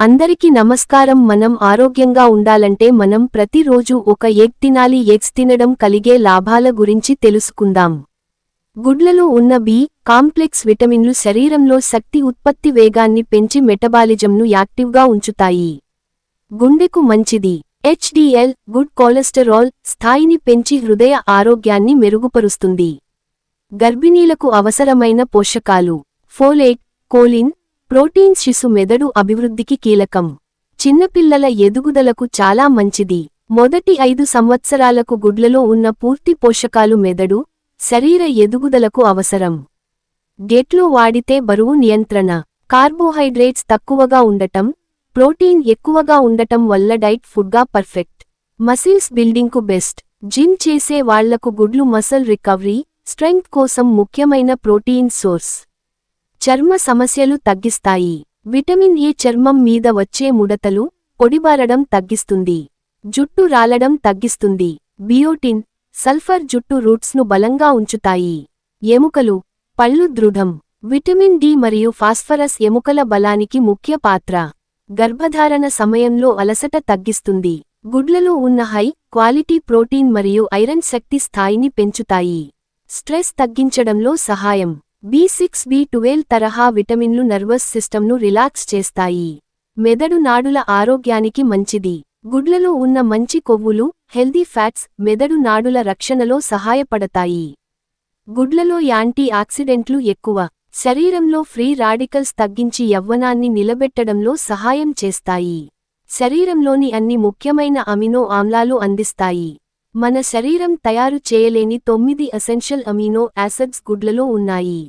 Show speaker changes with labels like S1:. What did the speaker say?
S1: అందరికీ నమస్కారం. మనం ఆరోగ్యంగా ఉండాలంటే మనం ప్రతిరోజు ఒక ఎగ్ తినాలి. ఎగ్స్ తినడం కలిగే లాభాల గురించి తెలుసుకుందాం. గుడ్లలో ఉన్న బి కాంప్లెక్స్ విటమిన్లు శరీరంలో శక్తి ఉత్పత్తి వేగాన్ని పెంచి మెటబాలిజంను యాక్టివ్గా ఉంచుతాయి. గుండెకు మంచిది. హెచ్డిఎల్ గుడ్ కొలెస్టరాల్ స్థాయిని పెంచి హృదయ ఆరోగ్యాన్ని మెరుగుపరుస్తుంది. గర్భిణీలకు అవసరమైన పోషకాలు. ఫోలేట్ కోలిన్ ప్రోటీన్ శిశు మెదడు అభివృద్ధికి కీలకం. చిన్నపిల్లల ఎదుగుదలకు చాలా మంచిది. మొదటి ఐదు సంవత్సరాలకు గుడ్లలో ఉన్న పూర్తి పోషకాలు మెదడు శరీర ఎదుగుదలకు అవసరం. గెట్లో వాడితే బరువు నియంత్రణ. కార్బోహైడ్రేట్స్ తక్కువగా ఉండటం ప్రోటీన్ ఎక్కువగా ఉండటం వల్ల డైట్ ఫుడ్గా పర్ఫెక్ట్. మసిల్స్ బిల్డింగ్కు బెస్ట్. జిమ్ చేసే వాళ్ళకు గుడ్లు మసల్ రికవరీ స్ట్రెంగ్త్ కోసం ముఖ్యమైన ప్రోటీన్ సోర్స్. చర్మ సమస్యలు తగ్గిస్తాయి. విటమిన్ ఏ చర్మం మీద వచ్చే ముడతలు పొడిబారడం తగ్గిస్తుంది. జుట్టు రాలడం తగ్గిస్తుంది. బియోటిన్ సల్ఫర్ జుట్టు రూట్స్ను బలంగా ఉంచుతాయి. ఎముకలు పళ్ళు దృఢం. విటమిన్ డి మరియు ఫాస్ఫరస్ ఎముకల బలానికి ముఖ్య పాత్ర. గర్భధారణ సమయంలో అలసట తగ్గిస్తుంది. గుడ్లలో ఉన్న హై క్వాలిటీ ప్రోటీన్ మరియు ఐరన్ శక్తి స్థాయిని పెంచుతాయి. స్ట్రెస్ తగ్గించడంలో సహాయం. బి సిక్స్ బి ట్వెల్వ్ తరహా విటమిన్లు నర్వస్ సిస్టమ్ను రిలాక్స్ చేస్తాయి. మెదడు నాడుల ఆరోగ్యానికి మంచిది. గుడ్లలో ఉన్న మంచి కొవ్వులు హెల్దీ ఫ్యాట్స్ మెదడు నాడుల రక్షణలో సహాయపడతాయి. గుడ్లలో యాంటీ ఆక్సిడెంట్లు ఎక్కువ. శరీరంలో ఫ్రీ రాడికల్స్ తగ్గించి యవ్వనాన్ని నిలబెట్టడంలో సహాయం చేస్తాయి. శరీరంలోని అన్ని ముఖ్యమైన అమినో ఆమ్లాలు అందిస్తాయి. మన శరీరం తయారు చేయలేని తొమ్మిది అసెన్షియల్ అమీనో యాసిడ్స్ గుడ్లలో ఉన్నాయి.